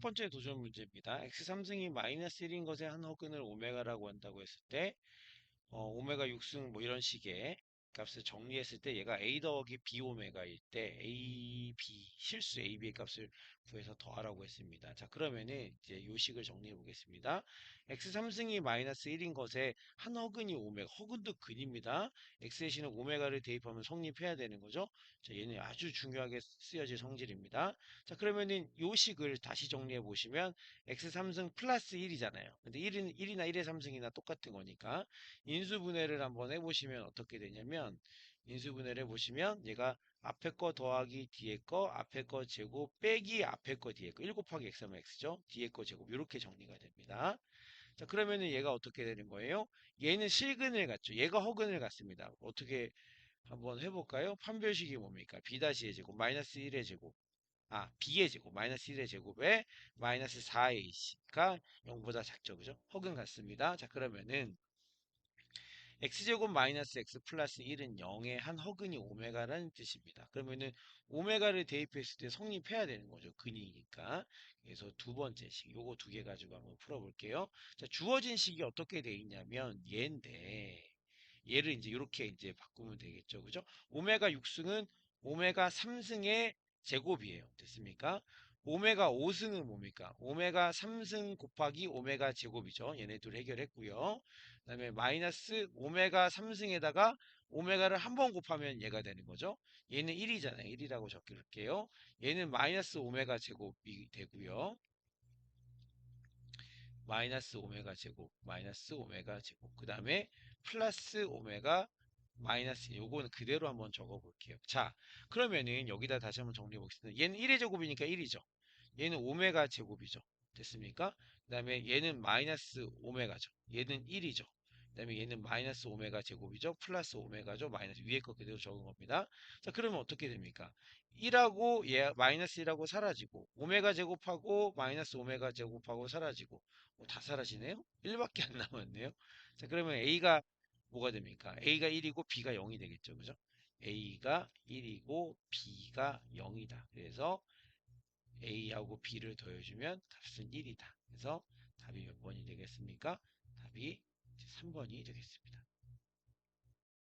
번째 도전 문제입니다. x3승이 마이너스 1인 것의 한 허근을 오메가라고 한다고 했을 때 어, 오메가 6승 뭐 이런 식의 값을 정리했을 때 얘가 a 더하기 b 오메가일 때 a, b 실수 a, b의 값을 구해서 더하라고 했습니다. 자 그러면은 이제 요 식을 정리해 보겠습니다. x3승이 마이너스 1인 것에 한 허근이 오메가 허근도 근입니다. x 대신에 오메가를 대입하면 성립해야 되는 거죠. 자 얘는 아주 중요하게 쓰여질 성질입니다. 자 그러면은 요 식을 다시 정리해 보시면 x3승 플러스 1이잖아요. 근데 1은 1이나 1의 3승이나 똑같은 거니까 인수분해를 한번 해보시면 어떻게 되냐면 인수분해를 해보시면 얘가 앞에 거 더하기 뒤에 거 앞에 거 제곱 빼기 앞에 거 뒤에 거1 곱하기 x면 x죠? 뒤에 거 제곱 이렇게 정리가 됩니다. 자 그러면은 얘가 어떻게 되는 거예요? 얘는 실근을 갖죠. 얘가 허근을 갖습니다. 어떻게 한번 해볼까요? 판별식이 뭡니까? b-의 제곱 마이너스 1의 제곱. 아 b의 제곱 마이너스 1의 제곱에 마이너스 4ac가 0보다 작죠. 그죠? 허근 같습니다. 자 그러면은 x제곱 마이너스 x 플러스 1은 0의 한 허근이 오메가라는 뜻입니다. 그러면은 오메가를 대입했을 때 성립해야 되는 거죠. 근이니까. 그래서 두 번째 식, 요거 두 개 가지고 한번 풀어볼게요. 자, 주어진 식이 어떻게 돼 있냐면 얘인데 얘를 이제 이렇게 이제 바꾸면 되겠죠. 그죠? 오메가 6승은 오메가 3승의 제곱이에요. 됐습니까? 오메가 5승은 뭡니까? 오메가 3승 곱하기 오메가 제곱이죠. 얘네 둘 해결했고요. 그 다음에 마이너스 오메가 3승에다가 오메가를 한 번 곱하면 얘가 되는 거죠. 얘는 1이잖아요. 1이라고 적을게요. 얘는 마이너스 오메가 제곱이 되고요. 마이너스 오메가 제곱, 마이너스 오메가 제곱. 그 다음에 플러스 오메가 마이너스 요거는 그대로 한번 적어 볼게요. 자, 그러면은 여기다 다시 한번 정리해 보겠습니다. 얘는 1의 제곱이니까 1이죠. 얘는 오메가 제곱이죠. 됐습니까? 그 다음에 얘는 마이너스 오메가죠. 얘는 1이죠. 그 다음에 얘는 마이너스 오메가 제곱이죠. 플러스 오메가죠. 마이너스 위에 거 그대로 적은 겁니다. 자, 그러면 어떻게 됩니까? 1하고 얘 마이너스 1하고 사라지고 오메가 제곱하고 마이너스 오메가 제곱하고 사라지고 뭐 다 사라지네요? 1밖에 안 남았네요. 자, 그러면 A가 뭐가 됩니까? A가 1이고 B가 0이 되겠죠. 그죠? A가 1이고 B가 0이다. 그래서 A하고 B를 더해주면 값은 1이다. 그래서 답이 몇 번이 되겠습니까? 답이 3번이 되겠습니다.